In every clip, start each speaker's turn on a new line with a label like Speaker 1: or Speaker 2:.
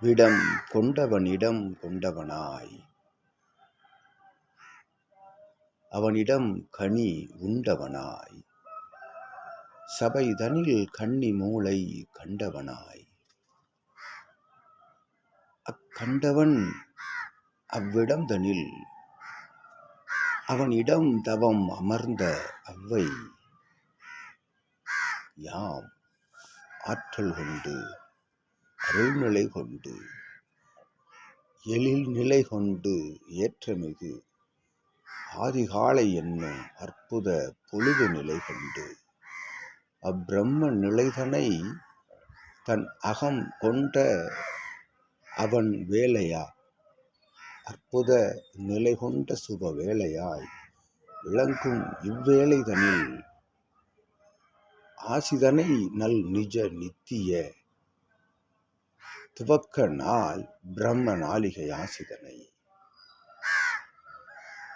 Speaker 1: விடம் கொண்டவனிடம் கொண்டவனாய். அவனிடம் கனி உண்டவனாய். சபைதனில் கன்னி மூளை கண்டவனாய். அக்கண்டவன் அவ்விடம்தனில் அவனிடம் தவம் அமர்ந்த அவ்வை யாம் ஆற்றல் கொண்டு அருள்நிலை கொண்டு எழில் நிலை கொண்டு ஏற்றமிகு ஆதிகாலை என்னும் அற்புத பொழுது நிலை கொண்டு அப்பிரம்ம நிலைதனை தன் அகம் கொண்ட அவன் வேலையா? அற்புத நிலை கொண்ட சுப வேலையாய் விளங்கும் இவ்வேளைதனில் ஆசிதனை நல் நிஜ நித்திய துவக்க நாள் பிரம்ம நாளிகை ஆசிதனை.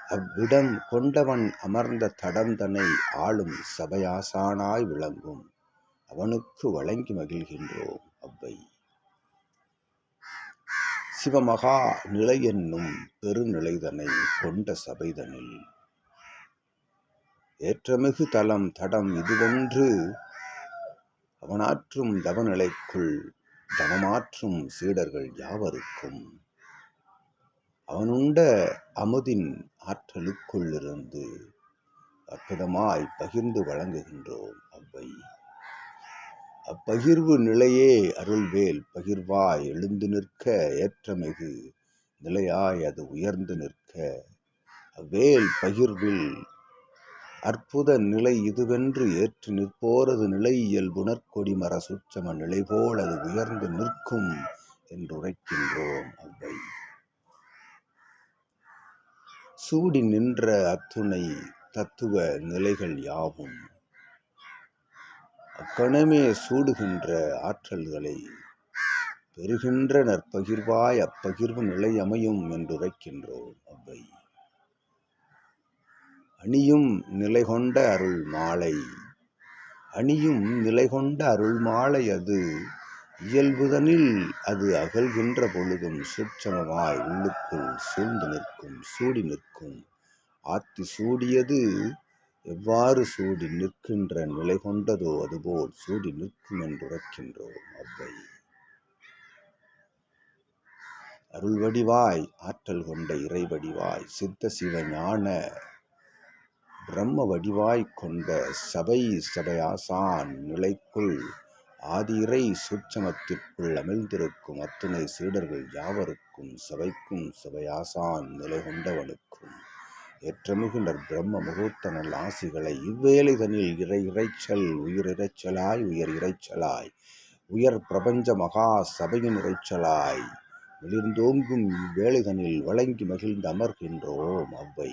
Speaker 1: அவ்விடம் கொண்டவன் அமர்ந்த தடந்தனை ஆளும் சபையாசானாய் விளங்கும். அவனுக்கு வழங்கி மகிழ்கின்றோம் அவ்வை. சிவமகா நிலை என்னும் பெருநிலைதனை கொண்ட சபைதனில். ஏற்றமிகு தலம் தடம் இதுவென்று அவனாற்றும் தவநிலைக்குள் தவமாற்றும் சீடர்கள் யாவருக்கும்? அவனுண்ட அமுதின் ஆற்றலுக்குள்ளிருந்து அற்புதமாய் பகிர்ந்து வழங்குகின்றோம் அவ்வை. அப்பகிர்வு நிலையே அருள்வேல் பகிர்வாய் எழுந்து நிற்க ஏற்றமிகு நிலையாய் அது உயர்ந்து நிற்க. அவ்வேல் பகிர்வில் அற்புத நிலை இதுவென்று ஏற்று நிற்போரது நிலை இயல்புணர்கொடி மர சுற்றம நிலை போல் அது உயர்ந்து நிற்கும் என்று உரைக்கின்றோம் அவ்வை. சூடி நின்ற அத்துணை தத்துவ நிலைகள் யாவும்? அக்கணமே சூடுகின்ற ஆற்றல்களை பெறுகின்ற நற்பகிர்வாய் அப்பகிர்வு நிலை அமையும் என்றுரைக்கின்றோம் அவ்வை. அணியும் நிலை கொண்ட அருள் மாலை அணியும் நிலை கொண்ட அருள் மாலை அது. இயல்புதனில் அது அகல்கின்ற பொழுதும் சூட்சமமாய் உள்ளுக்குள் சூழ்ந்து நிற்கும் சூடி நிற்கும். ஆத்தி சூடியது எவ்வாறு சூடி நிற்கின்ற நிலை கொண்டதோ அதுபோல் சூடி நிற்கும் என்றுரைக்கின்றோம் அவ்வை. அருள்வடிவாய் ஆற்றல் கொண்ட இறைவடிவாய் சித்த சிவ ஞான பிரம்ம வடிவாய் கொண்ட சபை சபையாசான் நிலைக்குள் ஆதியிறை சூட்சமத்திற்குள் அமிழ்ந்திருக்கும் அத்துணை சீடர்கள் யாவருக்கும் சபைக்கும் சபையாசான் நிலை கொண்டவனுக்கும் ஏற்றமிகு பிரம்ம முகூர்த்த நல் ஆசிகளை இவ்வேளைதனில் இறை இறைச்சல் உயிர் இறைச்சலாய் உயர் இறைச்சலாய் உயர் பிரபஞ்ச மகா சபையின் இறைச்சலாய் வெளிர்ந்தோங்கும் இவ்வேளைதனில் வழங்கி மகிழ்ந்து அமர்கின்றோம் அவ்வை.